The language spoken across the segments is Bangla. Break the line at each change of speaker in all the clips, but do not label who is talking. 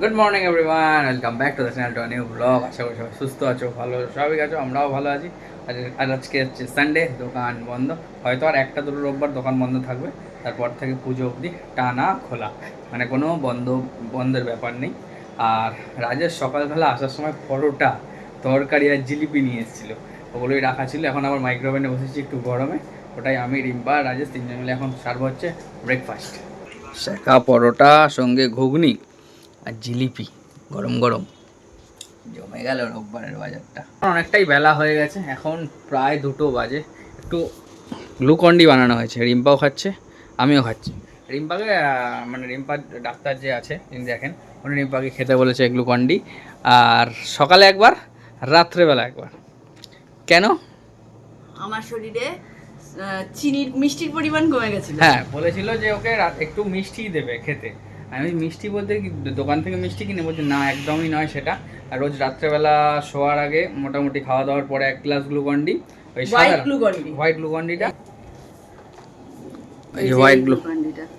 Good morning everyone welcome back to the channel to new blog আশা করি সবাই সুস্থ আছো, ভালো, স্বাভাবিক আছো, আমরাও ভালো আছি। আর আজকে হচ্ছে সানডে দোকান বন্ধ। হয়তো আর একটা দুটো রোববার দোকান বন্ধ থাকবে। তারপর থেকে পুজো অবধি টানা খোলা। মানে কোনো বন্ধ, বন্ধের ব্যাপার নেই। আর রাজেশ সকালবেলা আসার সময় পরোটা, তরকারি আর জিলিপি নিয়ে এসেছিল। ওগুলোই রাখা ছিল। এখন আবার মাইক্রোওভেনে বসেছি একটু গরমে। ওটাই আমি, রিম্পা রাজেশ তিনজন মিলে এখন সার্ভ হচ্ছে ব্রেকফাস্ট শেখা পরোটা, সঙ্গে ঘুগনি। আর জিলিপি গরম গরম। জমে গেল রোববারের বাজারটা। অনেকটাই বেলা হয়ে গেছে এখন প্রায় দুটো বাজে। একটু গ্লুকন্ডি বানানো হয়েছে রিম্পাও খাচ্ছে আমিও খাচ্ছি। রিম্পাকে মানে রিম্পার ডাক্তার যে আছে তিনি দেখেন উনি রিম্পাকে খেতে বলেছে গ্লুকন্ডি। আর সকালে একবার রাত্রেবেলা একবার। কেন?
আমার শরীরে চিনির মিষ্টির পরিমাণ কমে গেছিল।
হ্যাঁ বলেছিল যে ওকে একটু মিষ্টি দেবে খেতে। আমি মিষ্টি বলতে কি দোকান থেকে মিষ্টি কিনে বলছি না একদমই নয় সেটা। আর রোজ রাত্রেবেলা শোয়ার আগে মোটামুটি খাওয়া দাওয়ার পরে এক গ্লাস গ্লুকন্ডি ওই
হোয়াইট গ্লুকন্ডি।
হোয়াইট গ্লুকন্ডিটা। এই যে হোয়াইট গ্লু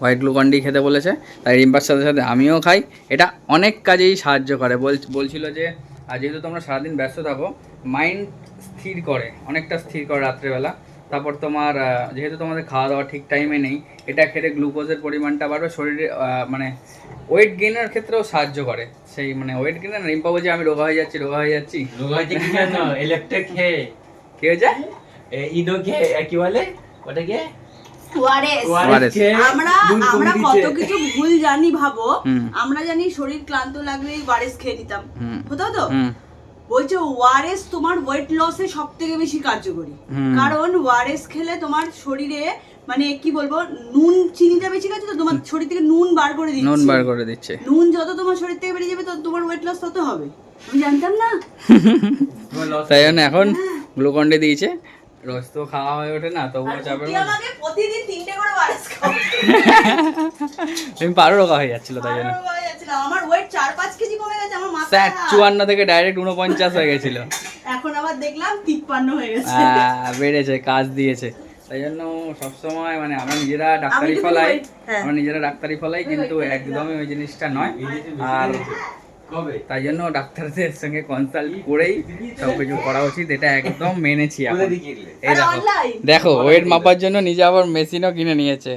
হোয়াইট গ্লুকন্ডি খেতে বলেছে তাই রিম্পার সাথে সাথে আমিও খাই। এটা অনেক কাজেই সাহায্য করে। বল বলছিল যে যেহেতু তোমরা সারাদিন ব্যস্ত থাকো মাইন্ড স্থির করে অনেকটা স্থির করে রাত্রেবেলা। তারপর তোমার যেহেতু তোমাদের খাওয়া দাওয়া ঠিক টাইমে নেই এটা খেলে গ্লুকোজের পরিমাণটা বাড়বে শরীরে মানে ওয়েট গেইনের ক্ষেত্রেও সাহায্য করে। সেই মানে ওয়েট গেইনার রিম্পা বলছে আমি রোগা হয়ে যাচ্ছি রোগা হয়ে যাচ্ছি।
রোগা ইলেকট্রিক খেয়ে।
কি
এ, ইদো খেয়ে কি বলে?
আমরা আমরা কত কিছু ভুল জানি ভাবো আমরা জানি শরীর ক্লান্ত লাগলেই ওয়ারেস খেয়ে নিতাম। হতো তো?
হুম
বলছে ওয়ারেস তোমার ওয়েট লসে সব থেকে বেশি কার্যকরী। কারণ ওয়ারেস খেলে তোমার শরীরে মানে কি বলব নুন চিনিটা বেশি গেছে তো তোমার শরীর থেকে নুন বার করে দিচ্ছে।
নুন বার করে দিচ্ছে।
নুন যত তোমার শরীর থেকে বেরিয়ে যাবে তত তোমার ওয়েট লস তত হবে। আমি জানতাম না।
তাই জন্য এখন গ্লুকন্ডি দিয়েছে। রোজ তো খাওয়া হয়ে ওঠে না তবুও চাপের
আমাকে প্রতিদিন তিনটে করে ওয়ারেস খাওয়াতো।
আমি পারো রোগা হয়ে যাচ্ছিল তাই জন্য।
আরও হয়ে যাচ্ছিল। আমার ওয়েট চার পাঁচ কেজি কমে গেছে আমার মাথা।
স্যাট চুয়ান্ন থেকে ডাইরেক্ট উনপঞ্চাশ হয়ে গেছিল।
এখন আবার দেখলাম তিপ্পান্ন হয়ে গেছে।
বেড়েছে কাজ দিয়েছে। তাই জন্য সবসময় মানে আমরা নিজেরা ডাক্তারি ফলাই
হ্যাঁ।
আমরা নিজেরা ডাক্তারি ফলাই কিন্তু একদমই ওই জিনিসটা নয়। আর তাই জন্য ডাক্তারদের সঙ্গে কনসাল্ট করেই সব কিছু করা উচিত এটা একদম মেনেছি
কোথা
এখন। এই দেখো দেখো ওয়েট মাপার জন্য নিজে আবার মেশিনও কিনে নিয়েছে।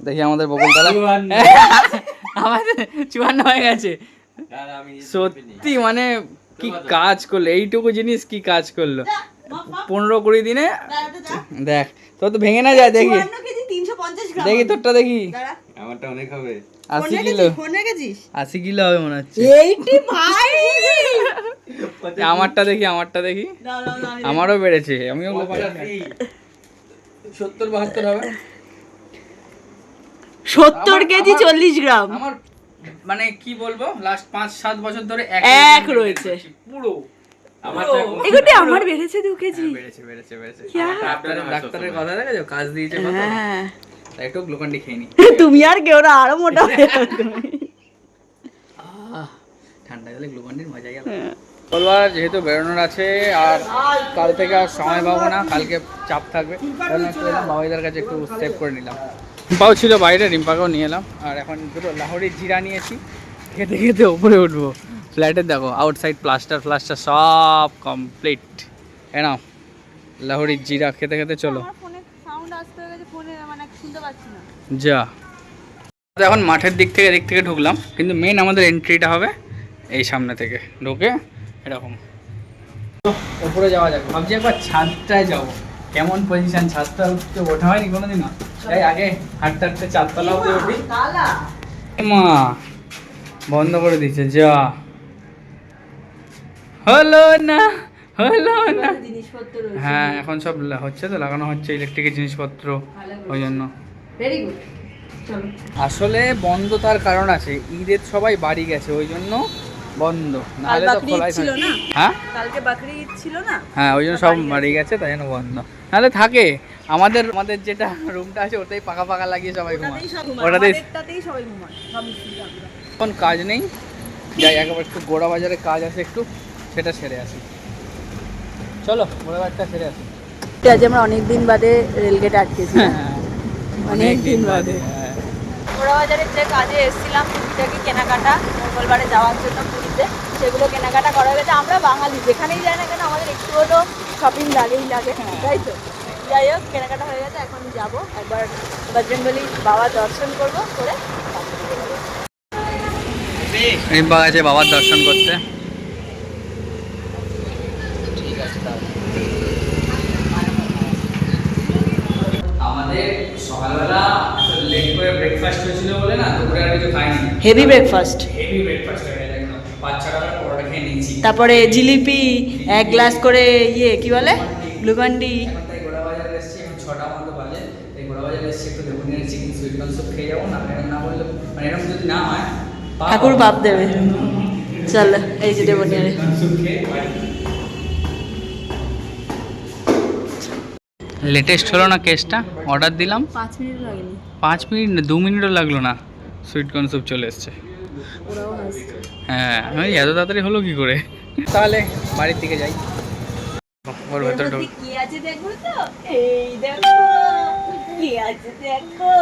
দেখি আমাদের বকুলতলা। আমাদের চুয়ান্ন হয়ে গেছে। সত্যি মানে কি কাজ করল এইটুকু জিনিস কি কাজ করল? পনেরো কুড়ি দিনে? দেখ তোর তো ভেঙে না যায় দেখি। দেখি তোরটা দেখি।
আমারটা অনেক হবে।
আশি কিলো? আশি কিলো হবে মনে হচ্ছে। আমারটা দেখি আমারটা দেখি। আমারও বেড়েছে আমিও সত্তর বাহাত্তর হবে।
সত্তর কেজি চল্লিশ গ্রাম।
আমার মানে কি বলব? লাস্ট পাঁচ সাত বছর ধরে এক
এক রয়েছে।
পুরো।
আমারটা
আমার বেড়েছে দু কেজি।
হ্যাঁ, বেড়েছে বেড়েছে বেড়েছে। ডাক্তারের ডাক্তারের কথা দেখেছ? কাজ দিয়েছে
হ্যাঁ।
খেয়ে নি।
তুমি আর কেউ না আরও মোটা হয়ে
আহ, ঠান্ডা গেলে গ্লুকন্ডির মজাই আলাদা। বলবার যেহেতু বেরোনোর আছে আর কাল থেকে আর সময় পাবো না কালকে চাপ থাকবে। বাবাইদার কাছে একটু সেভ করে নিলাম। রিম্পাও ছিল বাইরে রিম্পাকেও নিয়ে এলাম। আর এখন দুটো লাহোরির জিরা নিয়েছি। খেতে খেতে ওপরে উঠবো। ফ্ল্যাটের দেখো আউটসাইড প্লাস্টার ফ্লাস্টার সব কমপ্লিট এ নাও লাহোরির জিরা খেতে খেতে চলো।
মানে
যা। এখন মাঠের দিক থেকে দিক থেকে ঢুকলাম। কিন্তু মেন আমাদের এন্ট্রিটা হবে এই সামনে থেকে। ঢুকে এরকম। উপরে যাওয়া যাবে ভাবছি একবার ছাদটায় যাব। কেমন পজিশন ছাদটা উঠতে ওঠা হয়নি কোনোদিনও? তাই আগে হাঁটতে হাঁটতে চারতলা অব্দি উঠি। মা বন্ধ করে দিচ্ছে যা। হলো না হলো না। হ্যাঁ এখন সব হচ্ছে তো লাগানো হচ্ছে ইলেকট্রিকের জিনিসপত্র ওই জন্য।
ভেরি গুড
আসলে বন্ধ তার কারণ আছে ঈদের সবাই বাড়ি গেছে ওই জন্য বন্ধ নাহলে তো খোলাই
ছিল না?
হ্যাঁ?
কালকে বাকরি ঈদ ছিল না?
হ্যাঁ ওই জন্য সব বাড়ি গেছে। তাই জন্য বন্ধ। নাহলে থাকে। আমাদের আমাদের যেটা রুমটা আছে ওটাই পাকা পাকা লাগিয়ে সবাই ঘুমায়।
ওটাতেই সবাই ঘুমায়।
এখন কাজ নেই। যাই একবার একটু গোড়া বাজারে কাজ আছে একটু সেটা সেরে আসি। চলো গোড়া বাজারটা সেরে আসি।
আজ আমরা অনেক দিন বাদে রেলগেট আটকেছি।
হ্যাঁ, অনেক দিন বাদে হ্যাঁ।
বাজারের যে কাজে এসেছিলাম পুরীটাকে কেনাকাটা মঙ্গলবারে যাওয়ার জন্য পুরীতে সেগুলো কেনাকাটা করা হয়ে গেছে। আমরা বাঙালি যেখানেই যাই না কেন আমাদের একটু হলেও শপিং লাগেই লাগে তাই তো? যাই হোক কেনাকাটা হয়ে গেছে এখন যাব। একবার বজরঙ্গলি বাবা দর্শন করব করে
বাবার দর্শন করতে আমাদের সকালবেলা লেট করে ব্রেকফাস্ট হয়েছিল বলে না দুপুরে আর কিছু খাইনি।
হেভি ব্রেকফাস্ট
হেভি ব্রেকফাস্ট হয়ে ছ টাকার পরোটা খেয়ে নিয়েছি।
তারপরে জিলিপি এক গ্লাস করে ইয়ে কি বলে? গ্লুকন্ডি
ছটা মতো বাজে। এই গোড়া বাজার এসেছি একটু দেবুনিয়ার চিকেন সুইট কর্ন খেয়ে যাব না? এরকম না বললে মানে এরকম যদি না হয়
ঠাকুর। বাপ দেবে। চল এই যে দেবনিয়ারে
লেটেস্ট হলো না কেসটা অর্ডার দিলাম।
পাঁচ মিনিট লাগেনি।
পাঁচ মিনিট না দু মিনিটও লাগল না। সুইট কর্ন স্যুপ চলে এসছে। হ্যাঁ আমি এত তাড়াতাড়ি হলো কি করে? তাহলে বাড়ির দিকে যাই। ওর ভেতরে ঢোক
কি আছে দেখো তো? এই দেখো কি আছে দেখো?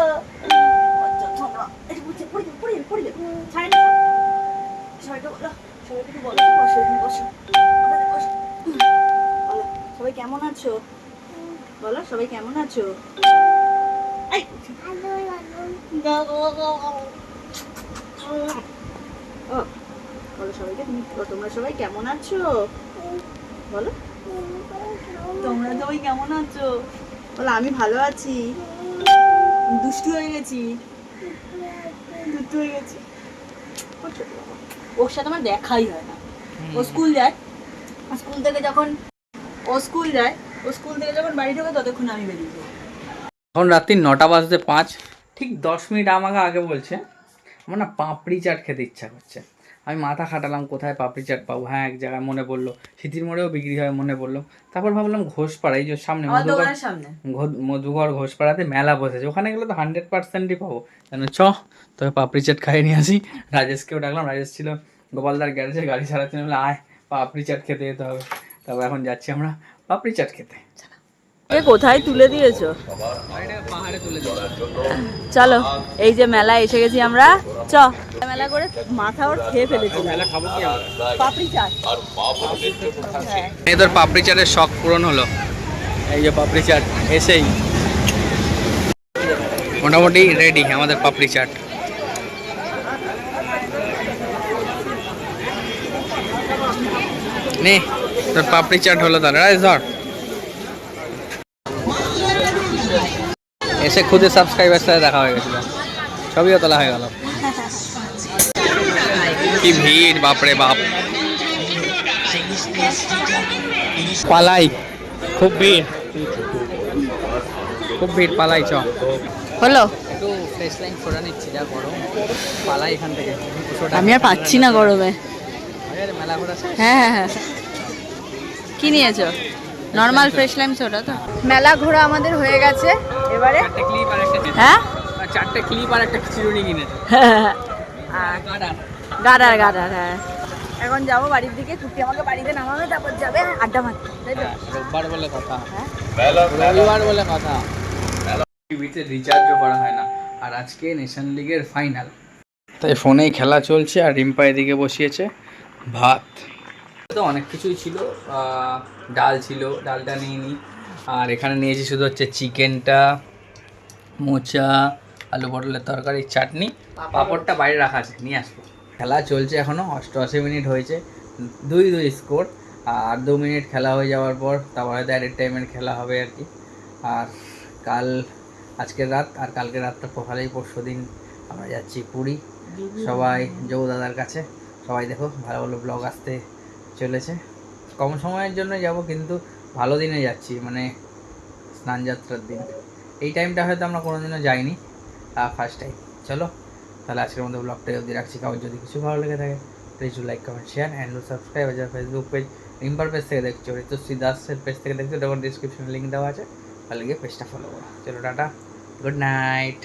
সবাই কেমন আছো? বলো সবাই কেমন আছো? বলো সবাইকে তুমি তোমরা সবাই কেমন আছো? বলো। তোমরা সবাই কেমন আছো? বলো আমি ভালো আছি। দুষ্টু হয়ে গেছি। দুষ্টু হয়ে গেছি। ওর সাথে আমার দেখাই হয় না। ও স্কুল যায়। স্কুল থেকে যখন ও স্কুল যায় ও স্কুল থেকে যখন বাড়ি ঢোকে ততক্ষণ আমি বেরিয়ে যাই।
এখন রাত্রি নটা বাজতে পাঁচ ঠিক দশ মিনিট আমাকে আগে বলছে আমার না পাপড়ি চাট খেতে ইচ্ছা করছে। আমি মাথা খাটালাম কোথায় পাপড়ি চাট পাবো? হ্যাঁ এক জায়গায় মনে পড়ল সিটির মোড়েও বিক্রি হয় মনে পড়ল। তারপর ভাবলাম ঘোষপাড়া এই যে সামনে মধুগড় ঘোষপাড়াতে মেলা বসেছে। ওখানে গেলে তো হান্ড্রেড পার্সেন্টই পাবো। কেন চ তবে পাপড়ি চাট খাইয়ে নিয়ে আসি। রাজেশকেও ডাকলাম রাজেশ ছিল গোপালদার গ্যারেজে গাড়ি চালাচ্ছিল বলে আয় পাপড়ি চাট খেতে যেতে হবে। তারপর এখন যাচ্ছি আমরা পাপড়ি চাট খেতে।
এ কোথায় তুলে দিয়েছ?
পাহাড়ে তুলে দিলাম
চলো এই যে মেলা এসে গেছি আমরা। চ। মেলা করে মাথা ওর খেয়ে ফেলেছিলাম
মেলা খাব কি আমরা
পাপড়ি চাট
তোর পাপড়ি চাটের শখ পূরণ হলো। এই যে পাপড়ি চাট এসেই। মোটামুটি রেডি আমাদের পাপড়ি চাট নে। তোর পাপড়ি চাট হলো তাহলে রাইস ধর। এসে খুদে সাবস্ক্রাইবার সাথে দেখা হয়ে গেছিল। ছবিও তোলা হয়ে গেল। কি ভিড় বাপরে বাপ। পালাই খুব ভিড়। খুব ভিড় পালাই চ।
হলো?
একটু ফ্রেশ লাইন ফোরা নিচ্ছি যা গরম। পালাই এখান থেকে।
আমি আর পাচ্ছি না গরমে।
মেলা ঘোরা
হ্যাঁ হ্যাঁ হ্যাঁ। কি নিয়েছো? নর্মাল ফ্রেশ লাইম সোডা তো। মেলা ঘোরা আমাদের হয়ে গেছে এবারে?
চারটে ক্লিপ আর একটা
হ্যাঁ?
আর চারটে ক্লিপ আর একটা চিরুনি কিনেছে
আর
কাটার
গাডার গাডার হ্যাঁ। এখন যাব বাড়ির দিকে টুকি আমাকে বাড়িতে নামাবে তারপর যাবে আড্ডা মারতে তাই তো?
রোববার বলে কথা।
হ্যাঁ।
রবিবার বলে কথা। টিভিতে রিচার্জও করা হয় না। আর আজকে নেশন লিগের ফাইনাল তাই ফোনেই খেলা চলছে আর রিম্পা এদিকে বসিয়েছে। ভাত। তো অনেক কিছুই ছিল। ডাল ছিল ডালটা নিয়ে নিই আর এখানে নিয়েছি শুধু হচ্ছে চিকেনটা মোচা আলু পটলের তরকারি চাটনি। পাঁপড়টা বাইরে রাখা আছে নিয়ে আসব। খেলা চলছে এখনও অষ্টআশি মিনিট হয়েছে। দুই দুই স্কোর আর দু মিনিট খেলা হয়ে যাওয়ার পর তারপর হয়তো অ্যাডেড টাইমের খেলা হবে আর কি। আর কাল আজকের রাত আর কালকে রাতটা সকালেই পরশু দিন আমরা যাচ্ছি পুরী। সবাই যৌ দাদার কাছে। সবাই দেখো ভালো ভালো ব্লগ আসতে চলেছে। কম সময়ের জন্য যাব, কিন্তু ভালো দিনে যাচ্ছি মানে স্নানযাত্রার দিন। এই টাইমটা হয়তো আমরা কোনোদিনও যাইনি ফার্স্ট টাইম চলো, তাহলে আজকের মধ্যে ব্লগটাই অবধি রাখছি। কারণ যদি কিছু ভালো লেগে থাকে please like comment share and subscribe যারা ফেসবুক পেজ রিম্পার পেজ থেকে দেখছ। ঋতুশ্রী দাসের পেজ থেকে দেখছ তখন ডিসক্রিপশনে লিঙ্ক দেওয়া আছে। তাহলে গিয়ে পেজটা ফলো করো। চলো, টাটা। Good night